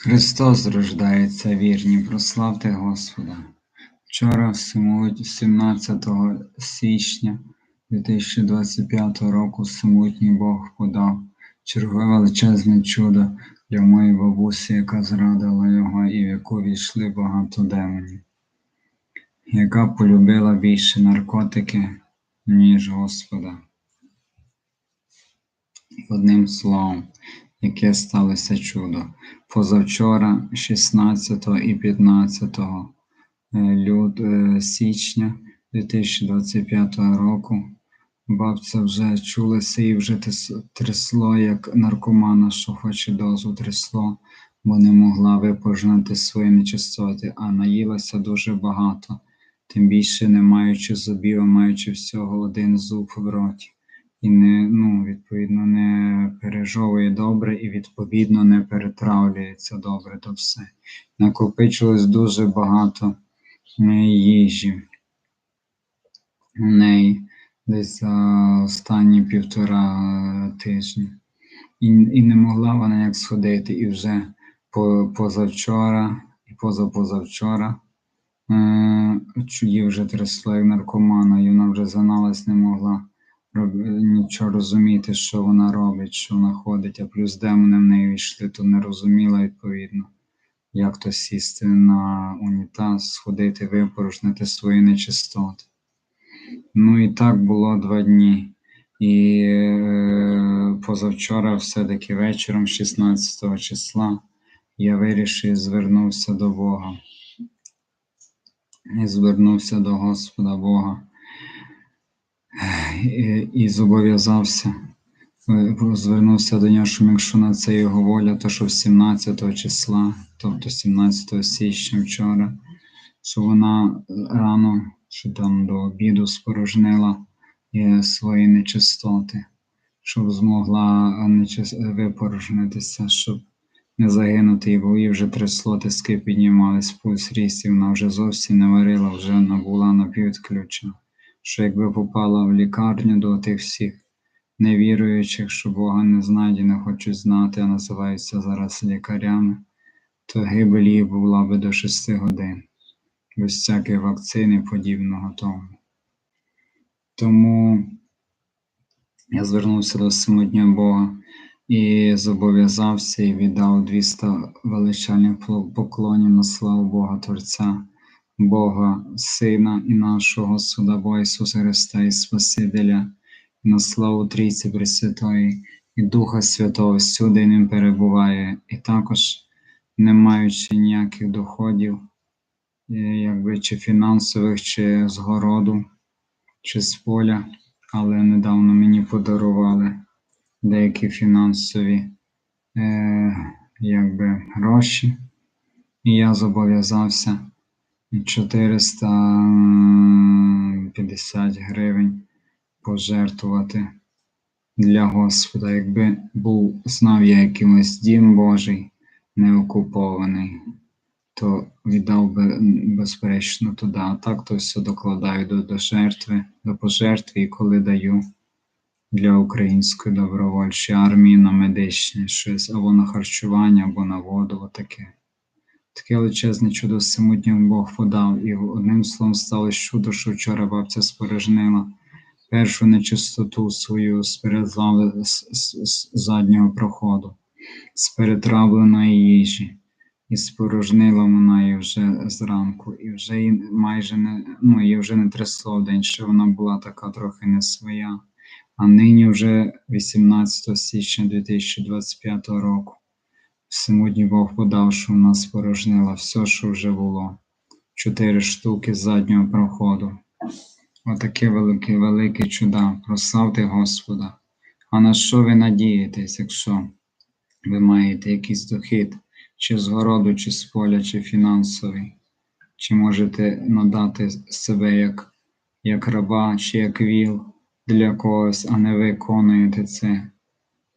Христос рождається, вірні, прославте Господа. Вчора, 17 січня 2025 року, самотній Бог подав чергове величезне чудо для моєї бабусі, яка зрадила його і в яку війшли багато демонів, яка полюбила більше наркотики, ніж Господа. Одним словом, яке сталося чудо. Позавчора, 16 і 15 е, люд... Е, січня 2025 року, бабця вже чулася і вже трясло, як наркомана, що хоче дозу трясло, бо не могла випоржнити свої нечистоти, а наїлася дуже багато, тим більше не маючи зубів, а маючи всього один зуб в роті і не, ну, відповідно, не пережовує добре і, відповідно, не перетравлюється добре то все. Накопичилось дуже багато їжі у неї десь за останні півтора тижні. І і не могла вона як сходити. І вже позавчора і позапозавчора е, її вже трясло як наркомана, і вона вже заналась не могла нічого розуміти, що вона робить, що вона ходить, а плюс демони в неї йшли, то не розуміла відповідно, як то сісти на унітаз, сходити, випорожнити свої нечистоти. Ну і так було два дні. І е, позавчора, все-таки вечором, 16 числа, я вирішив звернувся до Бога. І звернувся до Господа Бога і зобов'язався, е, звернувся до нього, що якщо на це його воля, то що 17 числа, тобто 17 січня вчора, що вона рано чи там до обіду спорожнила е, свої нечистоти, щоб змогла випорожнитися, щоб не загинути, бо її вже трясло, тиски піднімались, пульс ріс, вона вже зовсім не варила, вже набула напіввідключена що якби попала в лікарню до тих всіх невіруючих, що Бога не знають і не хочуть знати, а називаються зараз лікарями, то гибель їх була би до 6 годин, без всякої вакцини подібного тому. Тому я звернувся до самотня Бога і зобов'язався і віддав 200 величальних поклонів на славу Бога Творця. Бога, Сина і нашого Бога Ісуса Христа і Спасителя, і на славу Трійці Пресвятої і Духа Святого всюди ним перебуває, і також, не маючи ніяких доходів, е, якби чи фінансових, чи з городу, чи з поля, але недавно мені подарували деякі фінансові е, якби, гроші, і я зобов'язався. 450 гривень пожертвувати для Господа, якби був знав я якимось дім Божий не окупований, то віддав би безперечно туди. А так то все докладаю до, до жертви, до пожертви, і коли даю для української добровольчої армії на медичне щось або на харчування, або на воду, отаке. Таке величезне чудо самотнім Бог подав, і одним словом сталося чудо, що вчора бабця спорожнила першу нечистоту свою з з заднього проходу, з перетравленої їжі, і спорожнила вона її вже зранку, і вже її майже не ну, її вже не трясло в день, що вона була така трохи не своя. А нині вже 18 січня 2025 року. Всемодній Бог подав, що в нас порожнило все, що вже було. Чотири штуки заднього проходу. Отаке велике, велике чуда. Прославте Господа. А на що ви надієтесь, якщо ви маєте якийсь дохід, чи з городу, чи з поля, чи фінансовий, чи можете надати себе як як раба, чи як віл для когось, а не виконуєте це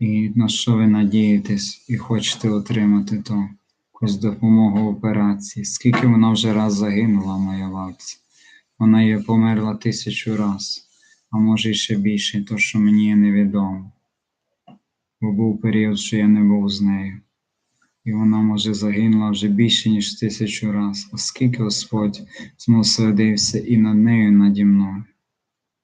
і на що ви надієтесь і хочете отримати то якусь допомогу в операції. Скільки вона вже раз загинула, моя бабця? Вона є померла тисячу раз, а може і ще більше, то що мені невідомо. Бо був період, що я не був з нею. і вона, може, загинула вже більше, ніж тисячу раз, оскільки Господь змосердився і над нею, і наді мною.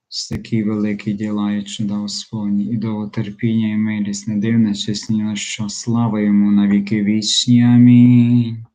З такі великі діла і чуда Господні, і довготерпіння і милість, не дивлячись ні на що, слава йому на віки вічні. Амінь.